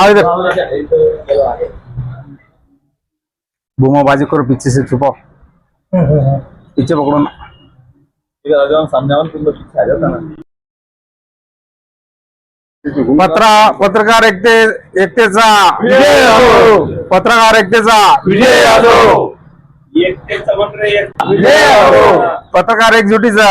आगे बूमाबाजी करो पीछे से छुपाओ. पीछे पकड़ो ना. पत्रा पत्रकार एकते एकतेचा. विजय असो पत्रकार एकतेचा. विजय पत्रकार एकजुटीचा.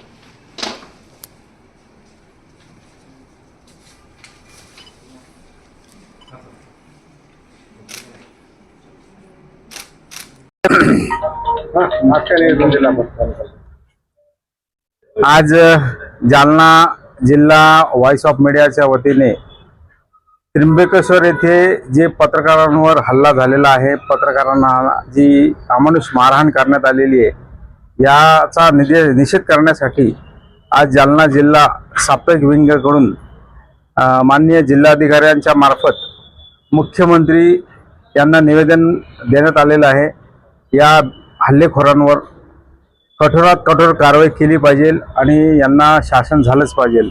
आज जालना जिल्हा व्हॉइस ऑफ मीडियाच्या वतीने त्र्यंबकेश्वर येथे जे पत्रकारांवर हल्ला झालेला आहे पत्रकारांना जी अमानुष मारहाण करण्यात आलेली आहे याचा निदे निषेध करण्यासाठी आज जालना जिल्हा साप्ताहिक विंगकडून माननीय जिल्हाधिकाऱ्यांच्या मार्फत मुख्यमंत्री यांना निवेदन देण्यात आलेलं आहे. या हल्लेखोरांवर कठोरात कठोर कारवाई केली पाहिजे आणि यांना शासन झालंच पाहिजे.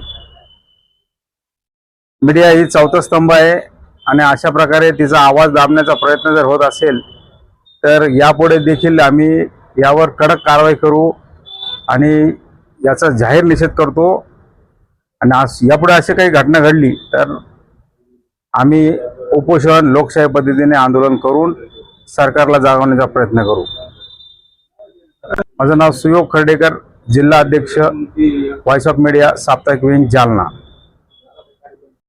मीडिया ही चौथा स्तंभ आहे आणि अशा प्रकारे तिचा आवाज दाबण्याचा प्रयत्न जर होत असेल तर यापुढे देखील आम्ही यावर कडक कारवाई करू आणि याचा जाहीर निषेध करतो. आणि आज यापुढे अशी काही घटना घडली तर आम्ही उपोषण लोकशाही पद्धतीने आंदोलन करून सरकारला जागवण्याचा प्रयत्न करू. माझं नाव सुयोग खर्डेकर जिल्हा अध्यक्ष व्हॉइस ऑफ मीडिया साप्ताहिक विंग जालना.